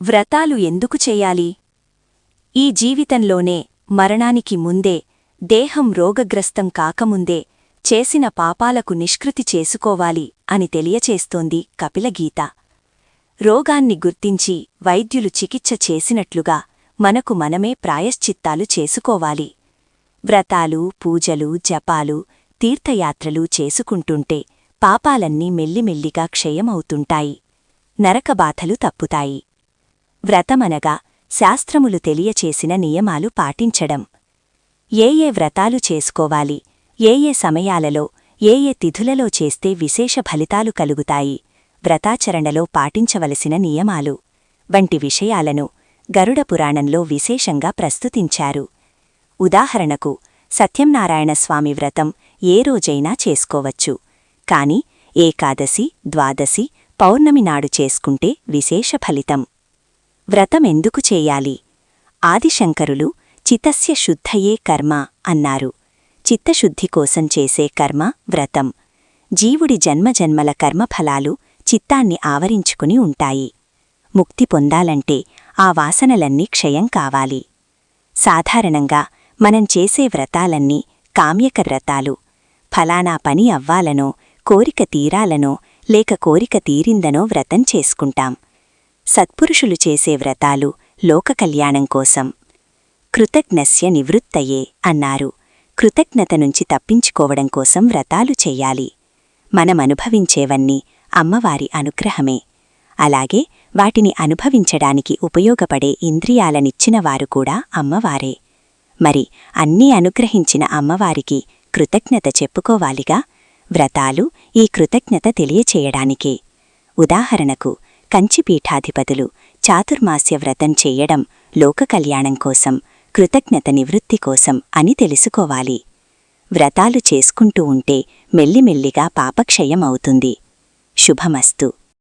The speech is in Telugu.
వ్రతాలు ఎందుకు చేయాలి? ఈ జీవితంలోనే మరణానికి ముందే దేహం రోగగ్రస్తం కాకముందే చేసిన పాపాలకు నిష్కృతి చేసుకోవాలి అని తెలియచేస్తోంది కపిలగీత. రోగాన్ని గుర్తించి వైద్యులు చికిత్స చేసినట్లుగా మనకు మనమే ప్రాయశ్చిత్తాలు చేసుకోవాలి. వ్రతాలు పూజలు జపాలు తీర్థయాత్రలు చేసుకుంటుంటే పాపాలన్నీ మెల్లిమెల్లిగా క్షయమవుతుంటాయి. నరకబాధలు తప్పుతాయి. వ్రతమనగా శాస్త్రములు తెలియచేసిన నియమాలు పాటించడం. ఏ ఏ వ్రతాలు చేసుకోవాలి ఏ ఏ సమయాలలో ఏ ఏ తిథులలో చేస్తే విశేష ఫలితాలు కలుగుతాయి వ్రతాచరణలో పాటించవలసిన నియమాలు. వంటి విషయాలను గరుడ పురాణంలో విశేషంగా ప్రస్తుతించారు. ఉదాహరణకు సత్యంనారాయణ స్వామి వ్రతం ఏ రోజైనా చేసుకోవచ్చు. కాని ఏకాదశి ద్వాదశి పౌర్ణమి నాడు చేసుకుంటే విశేష ఫలితం. వ్రతమెందుకు చేయాలి? ఆదిశంకరులు చితస్య శుద్ధయే కర్మ అన్నారు. చిత్తశుద్ధి కోసం చేసే కర్మ వ్రతం. జీవుడి జన్మజన్మల కర్మఫలాలు చిత్తాన్ని ఆవరించుకుని ఉంటాయి. ముక్తి పొందాలంటే ఆ వాసనలన్నీ క్షయం కావాలి. సాధారణంగా మనం చేసే వ్రతాలన్నీ కామ్యక వ్రతాలు. ఫలానా పని అవ్వాలనో కోరిక తీరాలనో లేక కోరిక తీరిందనో వ్రతం చేసుకుంటాం. సత్పురుషులు చేసే వ్రతాలు లోక కళ్యాణం కోసం. కృతజ్ఞస్య నివృత్తయే అన్నారు. కృతజ్ఞత నుంచి తప్పించుకోవడం కోసం వ్రతాలు చెయ్యాలి మనమనుభవించేవన్నీ అమ్మవారి అనుగ్రహమే. అలాగే వాటిని అనుభవించడానికి ఉపయోగపడే ఇంద్రియాలనిచ్చినవారు కూడా అమ్మవారే. మరి అన్నీ అనుగ్రహించిన అమ్మవారికి కృతజ్ఞత చెప్పుకోవాలిగా? వ్రతాలు ఈ కృతజ్ఞత తెలియచేయడానికే. ఉదాహరణకు కంచిపీఠాధిపతులు చాతుర్మాస్య వ్రతం చెయ్యడం లోక కళ్యాణం కోసం కృతజ్ఞత నివృత్తి కోసం అని తెలుసుకోవాలి. వ్రతాలు చేసుకుంటూ ఉంటే మెల్లిమెల్లిగా పాపక్షయం అవుతుంది శుభమస్తు.